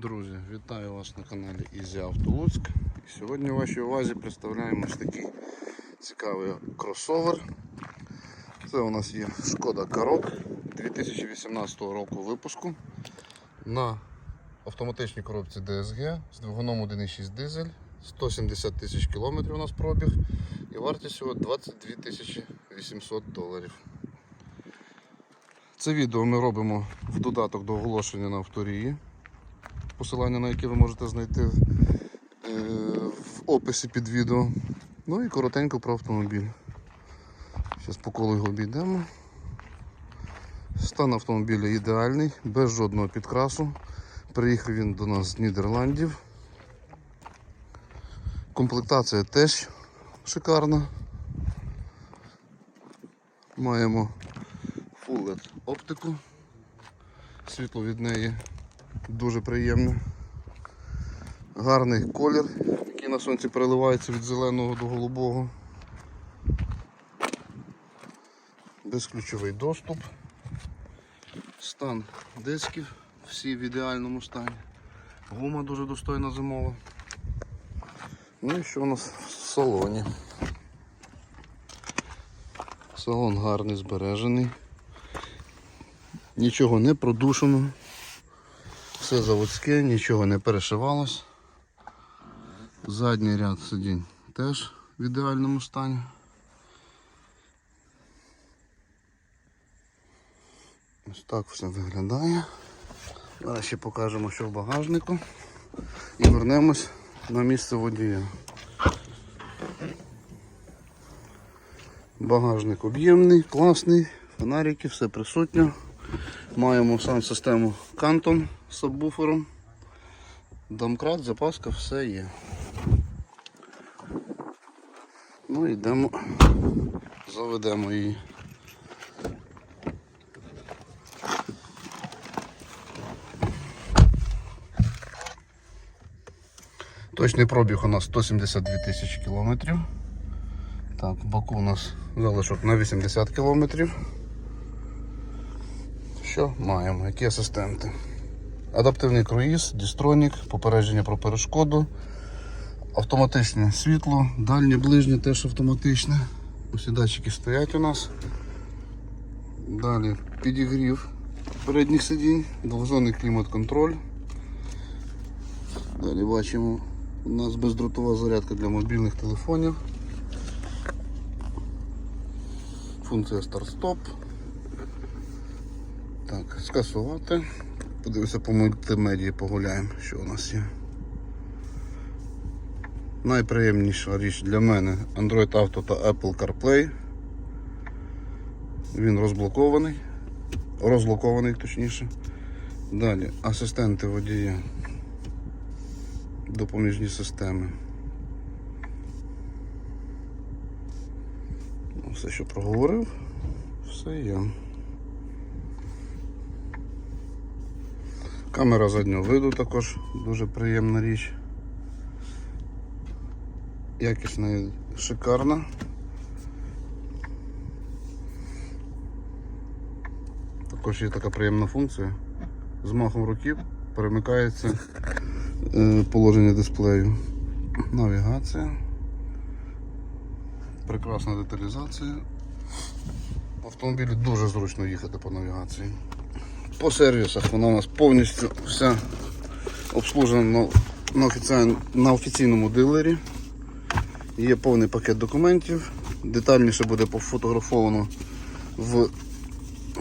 Друзі, вітаю вас на каналі Ізі Авто Луцьк. І сьогодні в вашій увазі представляємо ось такий цікавий кросовер. Це у нас є Шкода Карок 2018 року випуску на автоматичній коробці DSG з двигуном 1.6 дизель, 170 тисяч кілометрів у нас пробіг і вартість його 22 тисячі 800 доларів. Це відео ми робимо в додаток до оголошення на авторії посилання на яке ви можете знайти е, в описі під відео. Ну і коротенько про автомобіль. Зараз по колу його обійдемо. Стан автомобіля ідеальний, без жодного підкрасу. Приїхав він до нас з Нідерландів. Комплектація теж шикарна. Маємо Full LED оптику. Світло від неї дуже приємне. Гарний колір, який на сонці переливається від зеленого до голубого. Безключовий доступ. Стан дисків, всі в ідеальному стані. Гума дуже достойна зимова. Ну і що у нас в салоні? Салон гарний збережений. Нічого не продушено. Все заводське, нічого не перешивалось. Задній ряд сидінь теж в ідеальному стані. Ось так все виглядає. Зараз ще покажемо, що в багажнику. І вернемось на місце водія. Багажник об'ємний, класний, фонарики, все присутньо. Маємо сам систему Canton сабвуфером. Домкрат, запаска, все є. Ну йдемо, заведемо її. Точний пробіг у нас 172 тисячі кілометрів. Так, боку у нас залишок на 80 кілометрів. Що маємо? Які асистенти? Адаптивний круїз, дістронік, попередження про перешкоду, автоматичне світло, дальнє ближнє теж автоматичне. Усі датчики стоять у нас. Далі підігрів передніх сидінь, двозонний клімат-контроль. Далі бачимо, у нас бездротова зарядка для мобільних телефонів. Функція старт-стоп. Так, скасувати. Подивимося по мультимедії, погуляємо, що у нас є. Найприємніша річ для мене Android Auto та Apple CarPlay. Він розблокований. Розблокований точніше. Далі асистенти водія. Допоміжні системи. Ну, Все, що проговорив, все є. Камера заднього виду також дуже приємна річ. Якісна і шикарна. Також є така приємна функція. З махом руки перемикається е, положення дисплею. Навігація. Прекрасна деталізація. В автомобілі дуже зручно їхати по навігації. По сервісах вона у нас повністю вся обслужена на, на, офіці... на офіційному дилері. Є повний пакет документів. Детальніше буде пофотографовано в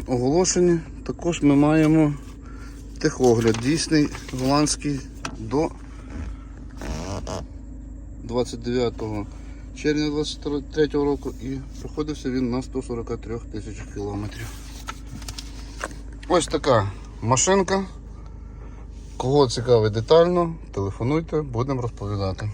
оголошенні. Також ми маємо техогляд дійсний голландський до 29 червня 2023 року і проходився він на 143 тисячах кілометрів. Ось така машинка. Кого цікавить детально, телефонуйте, будемо розповідати.